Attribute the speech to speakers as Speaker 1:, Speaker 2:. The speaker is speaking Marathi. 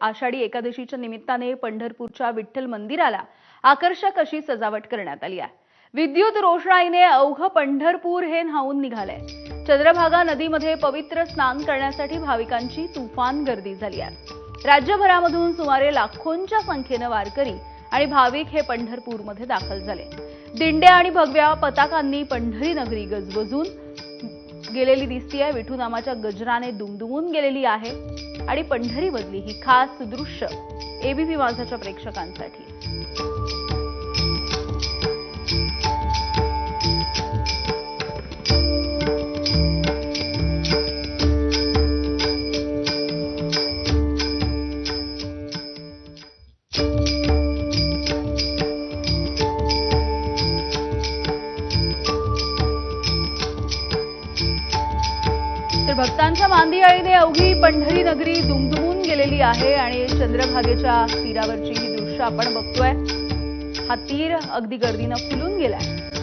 Speaker 1: आषाढी एकादशीच्या निमित्ताने पंढरपूरच्या विठ्ठल मंदिराला आकर्षक अशी सजावट करण्यात आली आहे. विद्युत रोषणाईने अवघं पंढरपूर हे न्हावून निघालंय. चंद्रभागा नदीमध्ये पवित्र स्नान करण्यासाठी भाविकांची तुफान गर्दी झाली आहे. राज्यभरामधून सुमारे लाखोंच्या संख्येनं वारकरी आणि भाविक हे पंढरपूरमध्ये दाखल झाले. दिंड्या आणि भगव्या पताकांनी पंढरी नगरी गजबजून गेलेली दिसतीये विठू नामाच्या गजराने दुमदुमून गेलेली आहे आणि पंढरी बदली ही खास दृश्य एबीपी माझाच्या प्रेक्षकांसाठी. भक्तांच्या मांदियाळीने अवघी पंढरी नगरी दुमदुमून गेलेली आहे आणि चंद्रभागेच्या तीरावरची ही दृश्य आपण बघतोय. हा तीर अगदी गर्दीनं फुलून गेलाय.